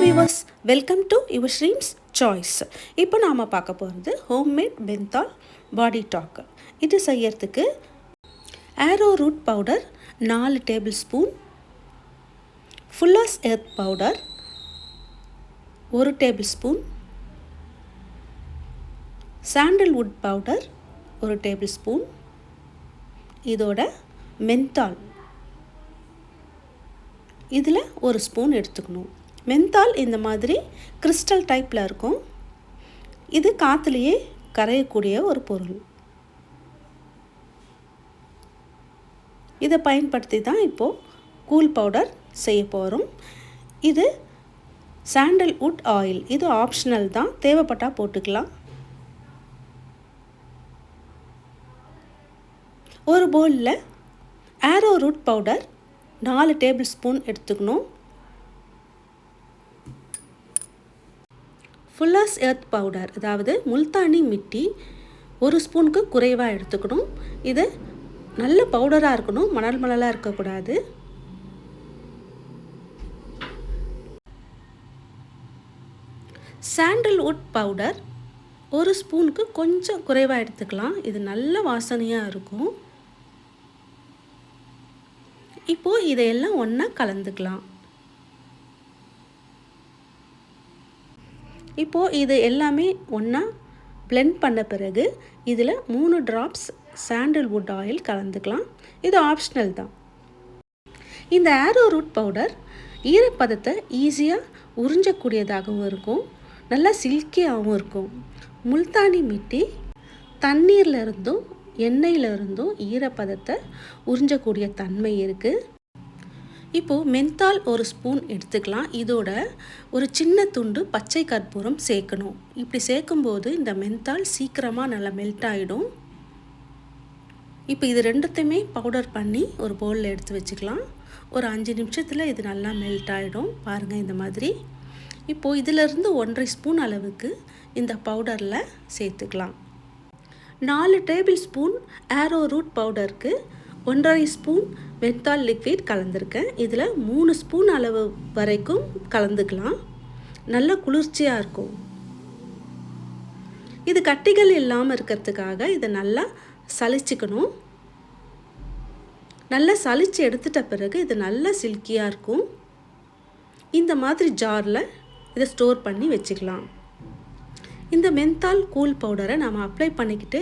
Viewers welcome to your Sreems choice இப்போ நாம் பார்க்க போகிறது ஹோம்மேட் பென்தால் பாடி டாக் இது செய்யறதுக்கு ஆரோ ரூட் பவுடர் நாலு tablespoon fuller's earth powder ஒரு டேபிள் ஸ்பூன் சாண்டல்வுட் பவுடர் ஒரு டேபிள் ஸ்பூன் இதோட மென்தால் இதில் ஒரு ஸ்பூன் எடுத்துக்கணும். மென்தால் இந்த மாதிரி கிறிஸ்டல் டைப்பில் இருக்கும். இது காற்றுலேயே கரையக்கூடிய ஒரு பொருள். இதை பயன்படுத்தி தான் இப்போது கூல் பவுடர் செய்ய போகிறோம் இது சாண்டல்வுட் ஆயில் இது ஆப்ஷனல் தான். தேவைப்பட்டால் போட்டுக்கலாம். ஒரு பவுலில் ஆரோ ரூட் பவுடர் நாலு டேபிள் ஸ்பூன் எடுத்துக்கணும். ஃபுல்லர்ஸ் எர்த் பவுடர் அதாவது முல்தானி மிட்டி ஒரு ஸ்பூனுக்கு குறைவாக எடுத்துக்கணும். இது நல்ல பவுடராக இருக்கணும் மணல் மணலாக இருக்கக்கூடாது. சாண்டல்வுட் பவுடர் ஒரு ஸ்பூனுக்கு கொஞ்சம் குறைவாக எடுத்துக்கலாம். இது நல்ல வாசனையாக இருக்கும். இப்போது இதையெல்லாம் ஒன்றா கலந்துக்கலாம். இப்போது இது எல்லாமே ஒன்றா பிளெண்ட் பண்ண பிறகு இதில் மூணு ட்ராப்ஸ் சாண்டில்வுட் ஆயில் கலந்துக்கலாம். இது ஆப்ஷனல் தான். இந்த ஆரோ ரூட் பவுடர் ஈரப்பதத்தை ஈஸியாக உறிஞ்சக்கூடியதாகவும் இருக்கும். நல்லா சில்கியாகவும் இருக்கும். முல்தானி மிட்டி தண்ணீர்லேருந்தும் இருந்தும் ஈரப்பதத்தை உறிஞ்சக்கூடிய தன்மை இருக்குது இப்போது மென்தால் ஒரு ஸ்பூன் எடுத்துக்கலாம். இதோட ஒரு சின்ன துண்டு பச்சை கற்பூரம் சேர்க்கணும். இப்படி சேர்க்கும்போது இந்த மென்தால் சீக்கிரமாக நல்லா மெல்ட் ஆகிடும் இப்போ இது ரெண்டுத்தையுமே பவுடர் பண்ணி ஒரு பவுலில் எடுத்து வச்சுக்கலாம். ஒரு அஞ்சு நிமிஷத்தில் இது நல்லா மெல்ட் ஆகிடும் பாருங்கள் இந்த மாதிரி. இப்போது இதிலிருந்து ஒன்றரை ஸ்பூன் அளவுக்கு இந்த பவுடரில் சேர்த்துக்கலாம். நாலு டேபிள் ஸ்பூன் ஆரோ ரூட் பவுடருக்கு ஒன்றரை ஸ்பூன் வெந்தால் லிக்விட் கலந்துருக்கேன். இதில் மூணு ஸ்பூன் அளவு வரைக்கும் கலந்துக்கலாம். நல்லா குளிர்ச்சியாக இருக்கும். இது கட்டிகள் இல்லாமல் இருக்கிறதுக்காக இதை நல்லா சலிச்சுக்கணும். நல்லா சலித்து எடுத்துட்ட பிறகு இது நல்லா சில்கியாக இருக்கும். இந்த மாதிரி ஜாரில் இதை ஸ்டோர் பண்ணி வச்சுக்கலாம். இந்த மென்தால் கூல் பவுடரை நம்ம அப்ளை பண்ணிக்கிட்டு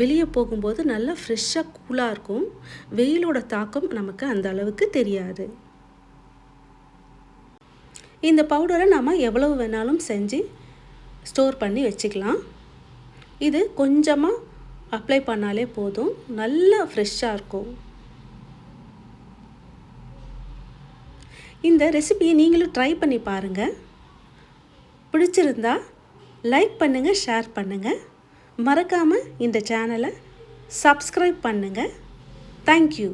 வெளியே போகும்போது நல்லா ஃப்ரெஷ்ஷாக கூலாக இருக்கும். வெயிலோட தாக்கம் நமக்கு அந்த அளவுக்கு தெரியாது. இந்த பவுடரை நம்ம எவ்வளவு வேணாலும் செஞ்சு ஸ்டோர் பண்ணி வச்சுக்கலாம். இது கொஞ்சமாக அப்ளை பண்ணாலே போதும். நல்லா ஃப்ரெஷ்ஷாக இருக்கும். இந்த ரெசிபியை நீங்களும் ட்ரை பண்ணி பாருங்கள் பிடிச்சிருந்தா லைக் பண்ணுங்கள் ஷேர் பண்ணுங்கள் மறக்காமல் இந்த சேனலை சப்ஸ்கிரைப் பண்ணுங்கள் தேங்க்யூ